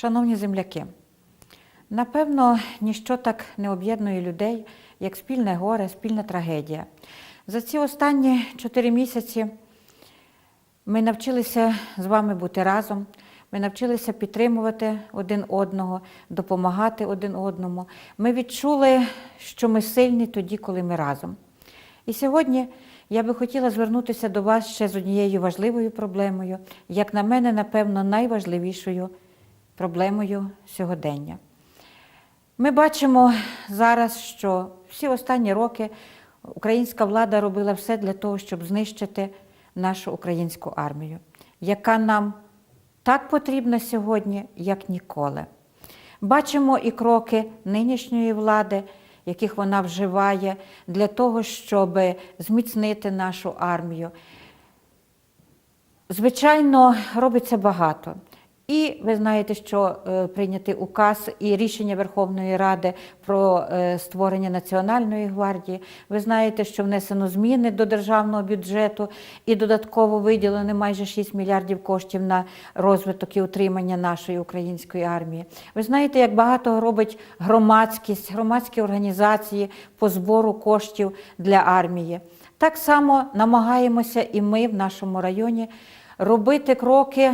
Шановні земляки, напевно, ніщо так не об'єднує людей, як спільне горе, спільна трагедія. За ці останні чотири місяці ми навчилися з вами бути разом, ми навчилися підтримувати один одного, допомагати один одному. Ми відчули, що ми сильні тоді, коли ми разом. І сьогодні я би хотіла звернутися до вас ще з однією важливою проблемою, як на мене, напевно, найважливішою проблемою сьогодення. Ми бачимо зараз, що всі останні роки українська влада робила все для того, щоб знищити нашу українську армію, яка нам так потрібна сьогодні, як ніколи. Бачимо і кроки нинішньої влади, яких вона вживає для того, щоб зміцнити нашу армію. Звичайно, робиться багато. І ви знаєте, що е, прийнятий указ і рішення Верховної Ради про е, створення Національної гвардії. Ви знаєте, що внесено зміни до державного бюджету і додатково виділено майже 6 мільярдів коштів на розвиток і утримання нашої української армії. Ви знаєте, як багато робить громадськість, громадські організації по збору коштів для армії. Так само намагаємося і ми в нашому районі робити кроки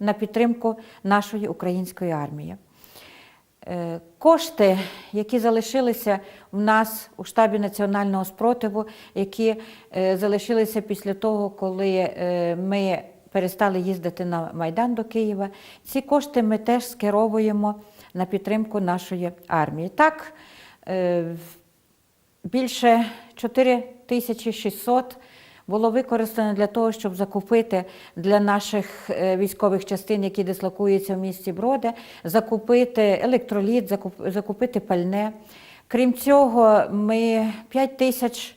на підтримку нашої української армії. Е, Кошти, які залишилися в нас у штабі національного спротиву, які е, залишилися після того, коли е, ми перестали їздити на Майдан до Києва, ці кошти ми теж скеровуємо на підтримку нашої армії. Так, більше 4600 було використано для того, щоб закупити для наших е, військових частин, які дислокуються в місті Броди, закупити електроліт, закупити пальне. Крім цього, ми 5 тисяч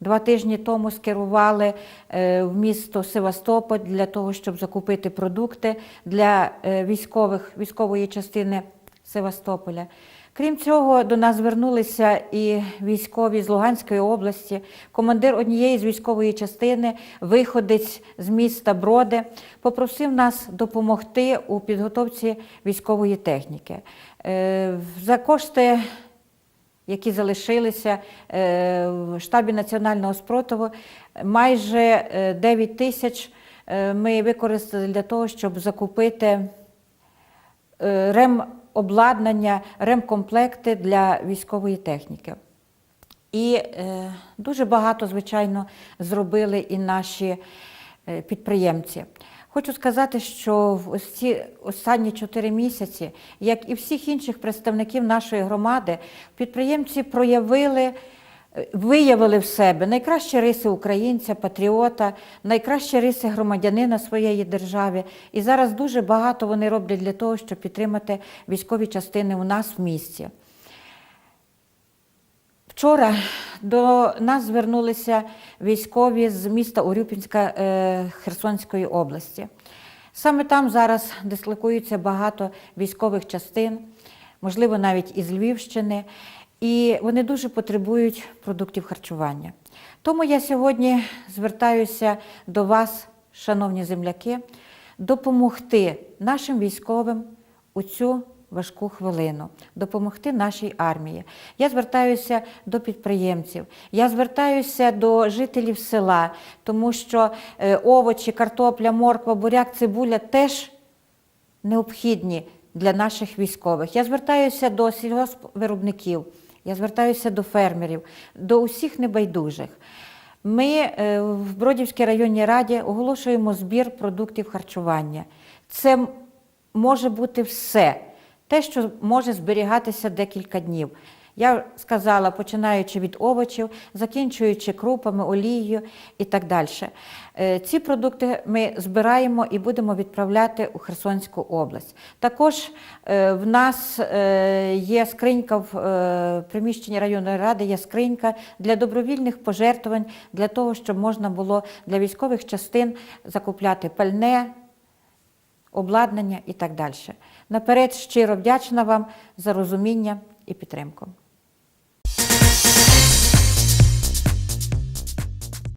два тижні тому скерували е, в місто Севастополь для того, щоб закупити продукти для е, військових, військової частини Севастополя. Крім цього, до нас звернулися і військові з Луганської області, командир однієї з військової частини, виходець з міста Броди, попросив нас допомогти у підготовці військової техніки. Е, За кошти які залишилися е, в штабі національного спротиву, майже е, 9 тисяч е, ми використали для того, щоб закупити е, ремобладнання, ремкомплекти для військової техніки. І е, дуже багато, звичайно, зробили і наші е, підприємці. Хочу сказати, що в ось ці останні чотири місяці, як і всіх інших представників нашої громади, підприємці проявили, виявили в себе найкращі риси українця, патріота, найкращі риси громадянина своєї держави. І зараз дуже багато вони роблять для того, щоб підтримати військові частини у нас в місті. Вчора до нас звернулися військові з міста Урюпінська е, Херсонської області. Саме там зараз дислокується багато військових частин, можливо, навіть із Львівщини, і вони дуже потребують продуктів харчування. Тому я сьогодні звертаюся до вас, шановні земляки, допомогти нашим військовим у цю важку хвилину, допомогти нашій армії. Я звертаюся до підприємців, я звертаюся до жителів села, тому що е, овочі, картопля, морква, буряк, цибуля теж необхідні для наших військових. Я звертаюся до сільгоспвиробників, я звертаюся до фермерів, до усіх небайдужих. Ми е, в Бродівській районній раді оголошуємо збір продуктів харчування. Це може бути все, те, що може зберігатися декілька днів. Я сказала, починаючи від овочів, закінчуючи крупами, олією і так далі. Е, Ці продукти ми збираємо і будемо відправляти у Херсонську область. Також е, в нас е, є скринька в приміщенні районної ради, є скринька для добровільних пожертвувань, для того, щоб можна було для військових частин закупляти пальне, обладнання і так далі. Наперед щиро вдячна вам за розуміння і підтримку.